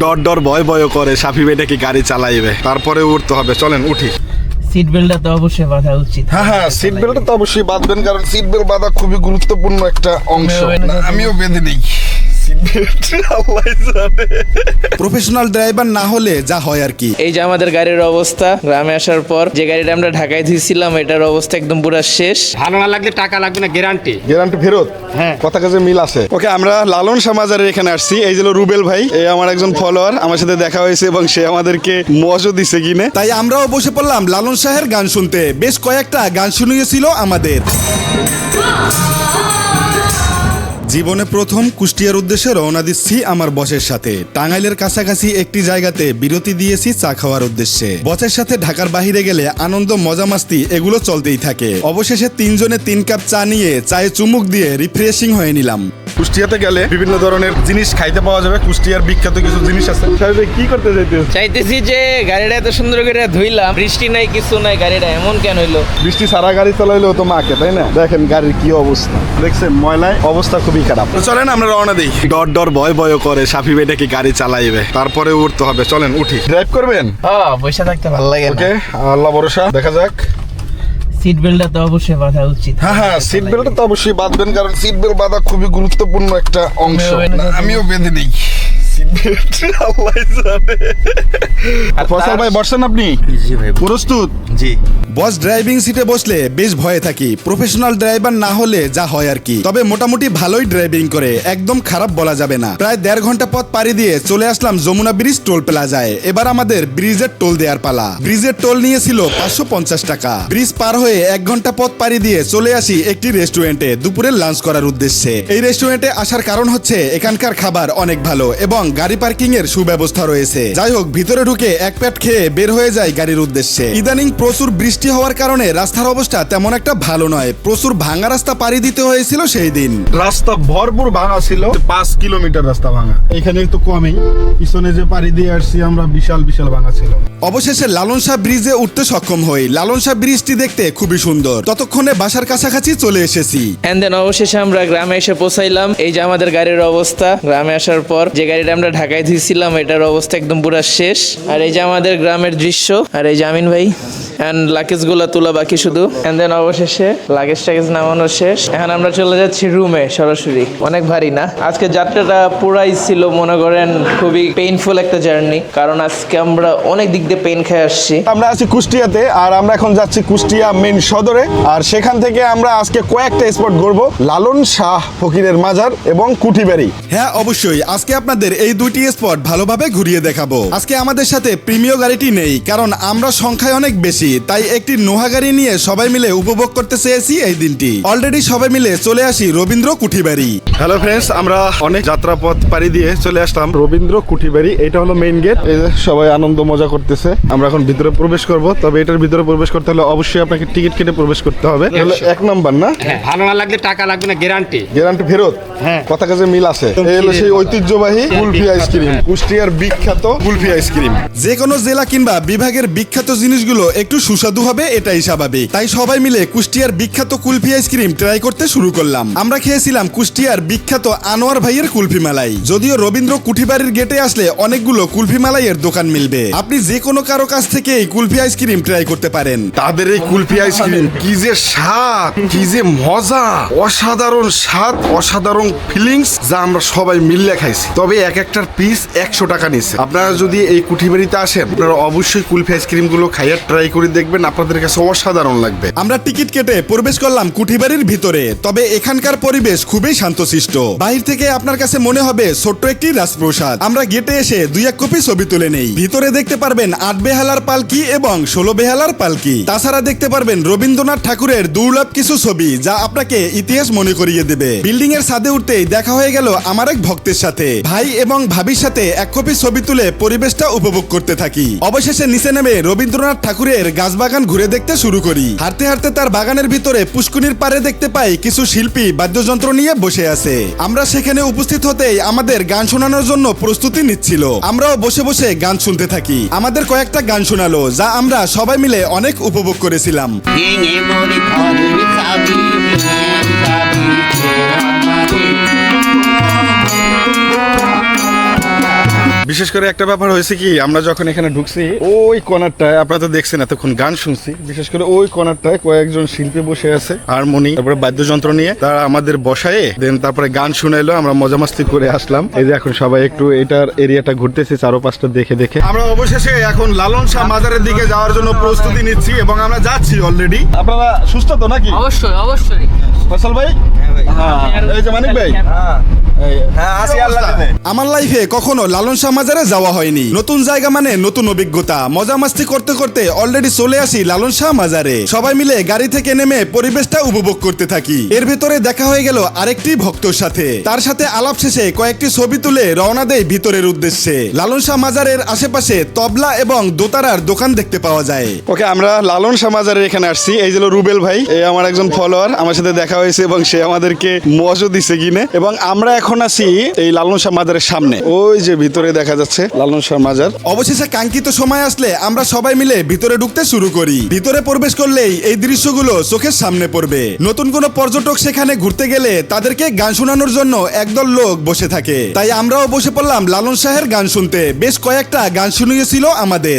ডর ডর ভয় ভয় করে সাফি ভাই নাকি গাড়ি চালাইবে। তারপরে উঠতে হবে চলেন উঠি। সিট বেল্টটা তো অবশ্যই বাঁধা উচিত। হ্যাঁ হ্যাঁ সিট বেল্ট তো অবশ্যই বাঁধবেন কারণ সিট বেল্ট বাঁধা খুবই গুরুত্বপূর্ণ একটা অংশ। আমিও বেঁধে নিই। দিই। সিট আল্লাহ জানে প্রফেশনাল ড্রাইভার না হলে যা হয় আর কি। এই যে আমাদের গাড়ির অবস্থা গ্রামে আসার পর যে গাড়িটা আমরা ঢাকায় ধুইছিলাম এটার অবস্থা একদম পুরো শেষ। ভালো না লাগলে টাকা লাগবে না গ্যারান্টি গ্যারান্টি ফেরত? হ্যাঁ। কথা কাজে মিল আছে। ওকে আমরা লালন সমাজারের এখানে আসছি। এই যে রুবেল ভাই এই আমার একজন ফলোয়ার আমার সাথে দেখা হয়েছে এবং সে আমাদেরকে মজও দিছে কিনে। তাই আমরাও বসে পড়লাম লালন শাহের গান শুনতে। বেশ কয়েকটা গান শুনিয়েছিল আমাদের। জীবনে প্রথম কুষ্টিয়ার উদ্দেশ্যে রওনা দিচ্ছি আমার বসের সাথে। টাঙ্গাইলের কাছাকাছি একটি জায়গাতে বিরতি দিয়েছি চা খাওয়ার উদ্দেশ্যে। বসের সাথে ঢাকার বাহিরে গেলে আনন্দ মজা মাস্তি এগুলো চলতেই থাকে। অবশেষে তিনজনে তিন কাপ চা নিয়ে চায়ে চুমুক দিয়ে রিফ্রেশিং হয়ে নিলাম। কুষ্টিয়াতে গেলে বিভিন্ন ধরনের জিনিস খাইতে পাওয়া যাবে। কুষ্টিয়ার বিখ্যাত কিছু জিনিস আছে। কি করতে চাইতে চাইতেছি যে গাড়িটা এত সুন্দর করে ধুইলাম। বৃষ্টি নাই কিছু নাই গাড়িটা এমন কেন হইল? বৃষ্টি সারা গাড়ি চালাইলেও তো মাকে তাই না? দেখেন গাড়ির কি অবস্থা। দেখছেন ময়লায় অবস্থা খুবই খারাপ। তো চলেন আমরা রওনা দিই। ডর ডর ভয় ভয় করে সাফি ভাই নাকি গাড়ি চালাইবে? তারপরে উঠতে হবে। চলেন উঠি। ড্রাইভ করবেন? হ্যাঁ বসে থাকতে ভালো লাগে ওকে আল্লাহ ভরসা। দেখা যাক। সিট বেল্টটা তো অবশ্যই বাঁধা উচিত। হ্যাঁ হ্যাঁ সিট বেল্ট তো অবশ্যই বাঁধবেন কারণ সিট বেল্ট বাঁধা খুবই গুরুত্বপূর্ণ একটা অংশ। আমিও বেঁধে দিই। আমিও বেঁধে নেই সিট বেল্ট আল্লাহ জানে ফসল ভাই বসছেন আপনি। জি ভাই প্রস্তুত? জি। বস ড্রাইভিং সিটে বসলে বেশ ভয়ে থাকি। প্রফেশনাল ড্রাইভার না হলে যা হয় আর কি। তবে মোটামুটি ভালোই ড্রাইভিং করে একদম খারাপ বলা যাবে না। প্রায় দেড় ঘণ্টা পথ পাড়ি দিয়ে চলে আসলাম যমুনা ব্রিজ টোল প্লাজায় এবার আমাদের ব্রিজের টোল দেওয়ার পালা। ব্রিজের টোল নিয়েছিল পাঁচশো পঞ্চাশ টাকা। ব্রিজ পার হয়ে এক ঘণ্টা পথ পাড়ি দিয়ে চলে আসি একটি রেস্টুরেন্টে দুপুরে লাঞ্চ করার উদ্দেশ্যে। এই রেস্টুরেন্টে আসার কারণ হচ্ছে এখানকার খাবার অনেক ভালো এবং গাড়ি পার্কিং এর সুব্যবস্থা রয়েছে। যাই হোক ভিতরে ঢুকে এক প্যাট খেয়ে বের হয়ে যায় গাড়ির উদ্দেশ্যে। ইদানিং প্রচুর বৃষ্টি হওয়ার কারণে রাস্তার অবস্থা তেমন একটা ভালো নয়। প্রচুর ভাঙা রাস্তা পাড়ি দিতে হয়েছিল সেই দিন। রাস্তা ভরপুর ভাঙা ছিল পাঁচ কিলোমিটার রাস্তা ভাঙা। এখানে একটু কমই। পিছনে যে পাড়ি দিয়ে আসছি আমরা বিশাল বিশাল ভাঙা ছিল। অবশেষে লালন শাহ ব্রিজে উঠতে সক্ষম হই। লালন শাহ ব্রিজটি দেখতে খুবই সুন্দর। ততক্ষণে বাসার কাছাকাছি চলে এসেছি। এন্ড দেন অবশেষে আমরা গ্রামে এসে পৌঁছাইলাম। এই যে আমাদের গাড়ির অবস্থা গ্রামে আসার পর যে গাড়িটা আমরা ঢাকায় ধুইছিলাম এটার অবস্থা একদম পুরা শেষ। আর এই যে আমাদের গ্রামের দৃশ্য, আর এই জামিন ভাই অ্যান্ড লাগেজগুলা তোলা বাকি শুধু। এন্ড দেন অবশেষে লাগেজ টাগেজ নামানো শেষ। এখন আমরা চলে যাচ্ছি রুমে সরাসরি। অনেক ভারী না? আজকে যাত্রাটা পুরাই ছিল মনে করেন খুবই পেইনফুল একটা জার্নি কারণ আজকে আমরা অনেক দিক দিয়ে পেইন খেয়ে আসছি। আমরা আছি কুষ্টিয়াতে আর আমরা এখন যাচ্ছি কুষ্টিয়া মেন সদরে। আর সেখান থেকে আমরা আজকে কয়েকটা স্পট ঘুরবো। লালন শাহ ফকিরের মাজার এবং কুঠিবাড়ি। হ্যাঁ অবশ্যই। আজকে আপনাদের এই দুইটি স্পট ভালোভাবে ঘুরিয়ে দেখাবো। আজকে আমাদের সাথে প্রিমিয় গাড়িটি নেই কারণ আমরা সংখ্যায় অনেক বেশি। তাই একটি নোহা গাড়ি নিয়ে সবাই মিলে উপভোগ করতে চেয়েছি এই দিনটি। অলরেডি সবাই মিলে চলে আসি রবীন্দ্র কুঠিবাড়ি। হ্যালো ফ্রেন্ডস আমরা অনেক যাত্রাপথ পাড়ি দিয়ে চলে আসলাম রবীন্দ্র কুঠিবাড়ি। এটা হলো মেইন গেট এই যে সবাই আনন্দ মজা করতেছে। আমরা এখন ভিতরে প্রবেশ করব তবে এটার ভিতরে প্রবেশ করতে হলে অবশ্যই আপনাকে টিকিট কেটে প্রবেশ করতে হবে। হলো এক নাম্বার না? হ্যাঁ ভালো না লাগলে টাকা লাগবে না গ্যারান্টি গ্যারান্টি ফেরত? হ্যাঁ। কথা কাজে মিল আছে। এই হলো সেই ঐতিহ্যবাহী কুলফি আইসক্রিম। কুষ্টিয়ার বিখ্যাত কুলফি আইসক্রিম। যে কোনো জেলা কিংবা বিভাগের বিখ্যাত জিনিসগুলো একটু সুস্বাদু হবে, এটাই স্বাভাবিক। তাই সবাই মিলে কুষ্টিয়ার বিখ্যাত কুলফি আইসক্রিম ট্রাই করতে শুরু করলাম। আমরা খেয়েছিলাম কুষ্টিয়ার বিখ্যাত আনোয়ার ভাইয়ের কুলফি মালাই। যদিও রবীন্দ্র কুঠিবাড়ির গেটে আসলে অনেকগুলো কুলফি মালাইয়ের দোকান মিলবে। আপনি যে কোনো কারও কাছ থেকে এই কুলফি আইসক্রিম ট্রাই করতে পারেন। তাদের এই কুলফি আইসক্রিম কি যে স্বাদ, কি যে মজা, অসাধারণ স্বাদ, অসাধারণ ফিলিংস যা আমরা সবাই মিললে খাইছি। তবে এক একটার পিস একশো টাকা নিচ্ছে আপনারা যদি এই কুঠিবাড়িতে আসেন, আপনারা অবশ্যই কুলফি আইসক্রিমগুলো খাইয়া ট্রাই করে দেখবেন, আপনাদের কাছে অসাধারণ লাগবে। আমরা টিকিট কেটে প্রবেশ করলাম কুঠিবাড়ির ভিতরে, তবে এখানকার পরিবেশ খুবই শান্তশিষ্ট। বাহির থেকে আপনার কাছে মনে হবে ছোট্ট একটি রাজপ্রসাদ। আমরা গেটে এসে দুই এক কপি ছবি তুলে নেই। ভিতরে দেখতে পারবেন আট বেহালার পালকি এবং ষোলো বেহালার পালকি। তাছাড়া দেখতে পারবেন রবীন্দ্রনাথ ঠাকুরের দুর্লভ কিছু ছবি, যা আপনাকে ইতিহাস মনে করিয়ে দেবে। বিল্ডিং এর ছাদে উঠতেই দেখা হয়ে গেল আমার এক ভক্তের সাথে। ভাই এবং ভাবির সাথে এক কপি ছবি তুলে পরিবেশটা উপভোগ করতে থাকি। অবশেষে নিচে নেমে রবীন্দ্রনাথ ঠাকুরের গাছবাগান ঘুরে দেখতে শুরু করি। হাঁটতে হাঁটতে তার বাগানের ভিতরে পুষ্কুনির পারে দেখতে পাই কিছু শিল্পী বাদ্যযন্ত্র নিয়ে বসে আছে। আমরা সেখানে উপস্থিত হতেই আমাদের গান শোনানোর জন্য প্রস্তুতি নিচ্ছিল। আমরাও বসে বসে গান শুনতে থাকি। আমাদের কয়েকটা গান শোনালো, যা আমরা সবাই মিলে অনেক উপভোগ করেছিলাম। বিশেষ করে একটা ব্যাপার হয়েছে কি আমরা যখন এখানে ঢুকছি ওই কর্নারটায় আপনারা তো দেখছেন এতক্ষণ গান শুনছি বিশেষ করে ওই কর্নারটায় কয়েকজন শিল্পী বসে আছে হারমোনি তারপরে বাদ্যযন্ত্র নিয়ে তারা আমাদের বসায়ে দেন তারপরে গান শুনাইলো আমরা মজা মাস্তি করে আসলাম। এই যে এখন সবাই একটু এটার এরিয়াটা ঘুরতেছি চারো পাঁচটা দেখে দেখে। আমরা অবশেষে এখন লালন শাহ মাজারের দিকে যাওয়ার জন্য প্রস্তুতি নিচ্ছি এবং আমরা যাচ্ছি অলরেডি আপনারা সুস্থ তো নাকি? অবশ্যই অবশ্যই। ফসল ভাই? হ্যাঁ এই যে মানিক ভাই? আমার লাইফে কখনো লালন শাহ মাজারে যাওয়া হয়নি। নতুন জায়গা মানে নতুন অভিজ্ঞতা। মজা মাস্তি করতে করতে অলরেডি চলে আসি লালন শাহ মাজারে সবাই মিলে গাড়ি থেকে নেমে পরিবেশটা উপভোগ করতে থাকি। এর ভেতরে দেখা হয়ে গেল আরেকটি ভক্তর সাথে। তার সাথে আলাপ শেষে কয়েকটি ছবি তুলে রওনা দেয় ভিতরের উদ্দেশ্যে। লালন শাহ মাজারের আশেপাশে তবলা এবং দোতারার দোকান দেখতে পাওয়া যায়। ওকে আমরা লালন শাহ মাজারের এখানে আসছি। এই যে রুবেল ভাই এই আমার একজন ফলোয়ার আমার সাথে দেখা হয়েছে এবং সে আমাদেরকে মজও দিছে কিনে। এবং আমরা এখন আছি এই লালন শাহ মাজারের সামনে। ওই যে ভিতরে দেখা যাচ্ছে লালন শাহ মাজার। অবশেষে কাঙ্ক্ষিত সময় আসলে আমরা সবাই মিলে ভিতরে ঢুকতে শুরু করি। ভিতরে প্রবেশ করলেই এই দৃশ্যগুলো চোখের সামনে পড়বে। নতুন কোনো পর্যটক সেখানে ঘুরতে গেলে তাদেরকে গান শোনানোর জন্য একদল লোক বসে থাকে। তাই আমরাও বসে পড়লাম লালন শাহের গান শুনতে। বেশ কয়েকটা গান শুনিয়েছিল আমাদের।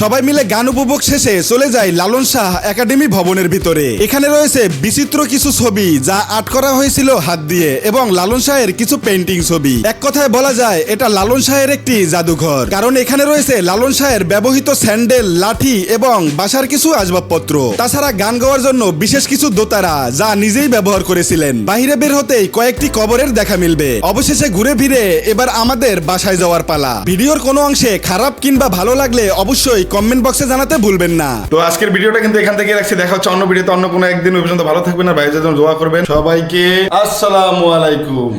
সবাই মিলে গান উপভোগ শেষে চলে যায় লালন শাহ একাডেমি ভবনের ভিতরে। এখানে রয়েছে বিচিত্র কিছু ছবি যা আর্ট করা হয়েছিল হাত দিয়ে এবং লালন শাহের কিছু পেন্টিং ছবি। এক কথায় বলা যায়, এটা লালন শাহের একটি জাদুঘর। কারণ এখানে রয়েছে লালন শাহের ব্যবহৃত স্যান্ডেল, লাঠি এবং বাসার কিছু আসবাবপত্র। তাছাড়া গান গাওয়ার জন্য বিশেষ কিছু দোতারা যা নিজেই ব্যবহার করেছিলেন। বাহিরে বের হতেই কয়েকটি কবরের দেখা মিলবে। অবশেষে ঘুরে ফিরে এবার আমাদের বাসায় যাওয়ার পালা। ভিডিওর কোনো অংশে খারাপ কিংবা ভালো লাগলে অবশ্যই কমেন্ট বক্সে জানাতে ভুলবেন না। তো আজকের ভিডিওটা কিন্তু এখান থেকে রাখছি। দেখা হচ্ছে অন্য ভিডিওতে। অন্য কোনো একদিন। ওই পর্যন্ত ভালো থাকবেন আর ভাই যেন দোয়া করবেন, সবাইকে আসসালামু আলাইকুম।